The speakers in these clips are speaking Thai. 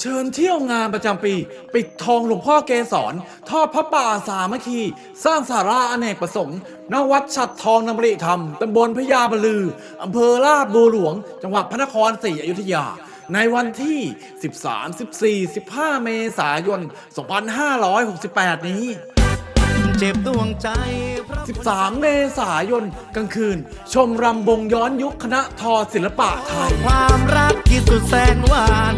เชิญเที่ยวงานประจำปี ปิดทองหลวงพ่อเกศรทอดพระป่าสามัคคี สร้างสาราอเนกประสงค์ณวัดฉัดทองนำริธรรมตำบลพญาบลืออำเภอลาดบัวหลวง จังหวัดพระนครศรีอยุธยา ในวันที่ 13 14 15 เมษายน 2568 นี้เจ็บดวงใจเพราะ13 เมษายน กลางคืน ชมรำวงย้อนยุคคณะทอศิลปะไทย ความรักที่สุดแสนหวาน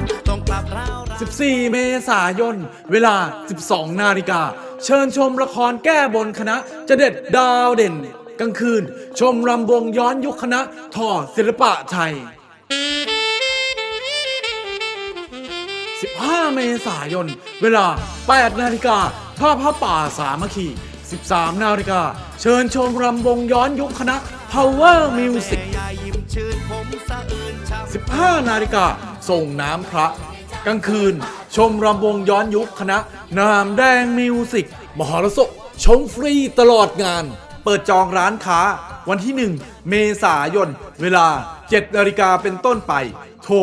ต้องกลับเรารัก14 เมษายน เวลา 12 นาฬิกา เชิญชมละครแก้บนคณะจะเด็ดดาวเด่น กลางคืน ชมรำวงย้อนยุคคณะทอศิลปะไทย 15 เมษายน เวลา 8 นาฬิกาทอดพระป่าสามัคคี 13 นาฬิกา เชิญชมรำวงย้อนยุคคณะ Power Music ยายยิ้มชื่นผมสะอื่นช้ำ15 นาฬิกาส่งน้ำพระ กลางคืน ชมรำวงย้อนยุคคณะ นามแดงมิวสิก มหรสพชมฟรีตลอดงาน เปิดจองร้านค้า วันที่ 1 เมษายน เวลา 7นาฬิกาเป็นต้นไป โทร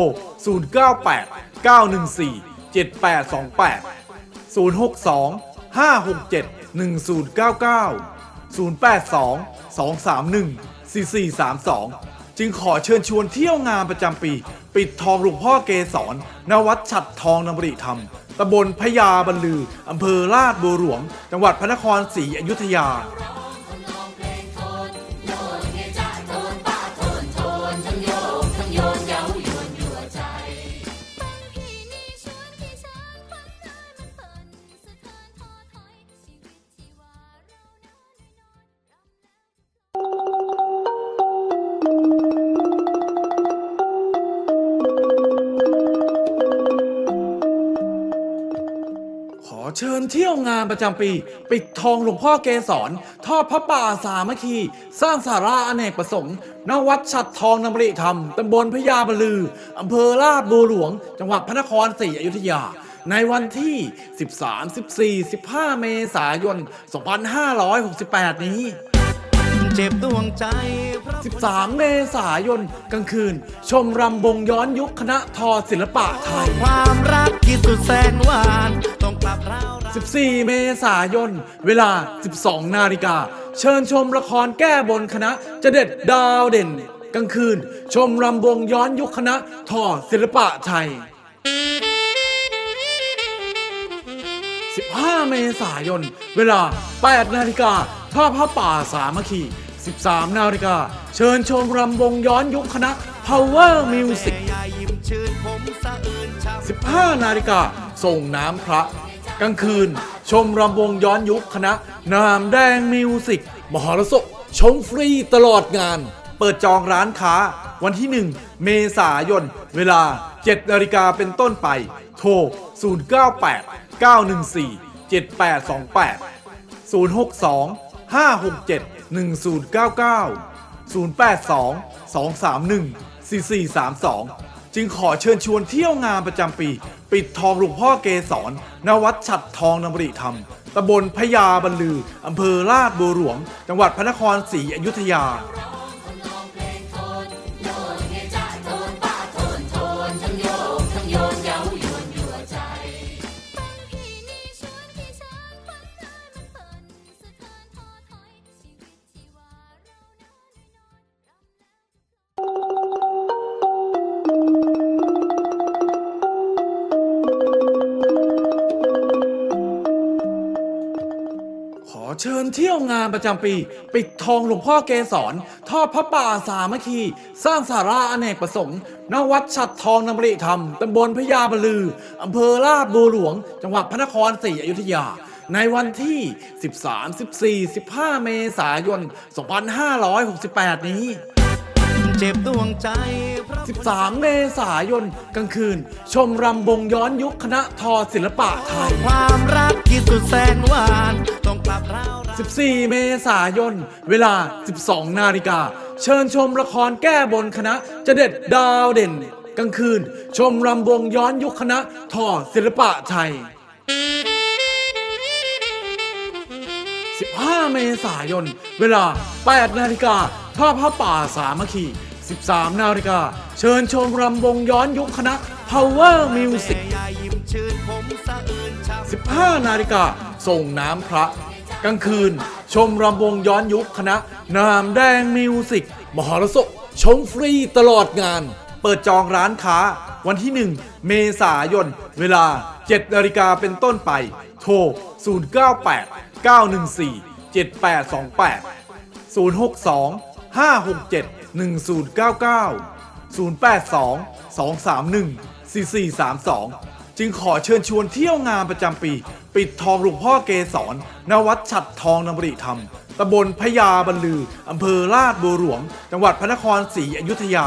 098 914 7828 062 567 1099 082 231 4432 จึงขอเชิญชวนเที่ยวงานประจำปี ปิดทองหลวงพ่อเกศรณวัดฉัดทองนริธรรมตำบลพญาบรรลืออำเภอลาดบัวหลวง จังหวัดพระนครศรีอยุธยา เชิญเที่ยวงานประจำปี ปิดทองหลวงพ่อเกศรทอดพระป่าสามัคคี สร้างสาราอเนกประสงค์ณวัดฉัดทองนำริธรรมตำบลพญาบลืออำเภอลาดบัวหลวง จังหวัดพระนครศรีอยุธยา ในวันที่ 13 14 15 เมษายน 2568 นี้เจ็บดวงใจเพราะ13 เมษายนกลางคืน ชมรำวงย้อนยุคคณะทอศิลปะไทย ความรักที่สุด 14 เมษายน เวลา 12 นาฬิกา เชิญชมละครแก้บนคณะจะเด็ดดาวเด่น กลางคืน ชมรำวงย้อนยุคคณะทอศิลปะไทย 15 เมษายน เวลา 8 นาฬิกาทอดพระป่าสามัคคี 13 นาฬิกา เชิญชมรำวงย้อนยุคคณะ Power Music ยายยิ้มชื่นผมสะอื่นช้ำ15 นาฬิกาส่งน้ำพระ กลางคืน ชมรำวงย้อนยุคคณะ นามแดงมิวสิกมหรสพชมฟรีตลอดงาน เปิดจองร้านค้า วันที่ 1 เมษายน เวลา 7นาฬิกาเป็นต้นไป โทร 098 914 7828 062 567 1099 082 231 4432 จึงขอเชิญชวนเที่ยวงานประจำปี ปิดทองหลวงพ่อเกศรณวัดฉัดทองนริธรรมตำบลพญาบรรลืออำเภอลาดบัวหลวง จังหวัดพระนครศรีอยุธยา เชิญเที่ยวงานประจำปี ปิดทองหลวงพ่อเกศรทอดพระป่าสามัคคี สร้างสาราอเนกประสงค์ณวัดฉัดทองนำริธรรมตำบลพญาบลืออำเภอลาดบัวหลวง จังหวัดพระนครศรีอยุธยา ในวันที่ 13 14 15 เมษายน 2568 นี้เจ็บดวงใจเพราะ13 เมษายนกลางคืน ชมรำวงย้อนยุคคณะทอศิลปะไทย ความรักที่สุดแสนหวาน 14 เมษายน เวลา 12 นาฬิกา เชิญชมละครแก้บนคณะจะเด็ดดาวเด่น กลางคืน ชมรำวงย้อนยุคคณะทอศิลปะไทย 15 เมษายน เวลา 8 นาฬิกาทอดพระป่าสามัคคี 13 นาฬิกา เชิญชมรำวงย้อนยุคคณะ Power Music 15 นาฬิกาส่งน้ำพระ กลางคืน ชมรำวงย้อนยุคคณะ นามแดงมิวสิก มหรสพชมฟรีตลอดงาน เปิดจองร้านค้า วันที่ 1 เมษายน เวลา 7 นาฬิกาเป็นต้นไป โทร 098 914 7828 062 567 1099 082 231 4432 จึงขอเชิญชวนเที่ยวงานประจำปี ปิดทองหลวงพ่อเกศรณวัดฉัดทองนบริธรรมตำบลพญาบรรลืออำเภอลาดบัวหลวง จังหวัดพระนครศรีอยุธยา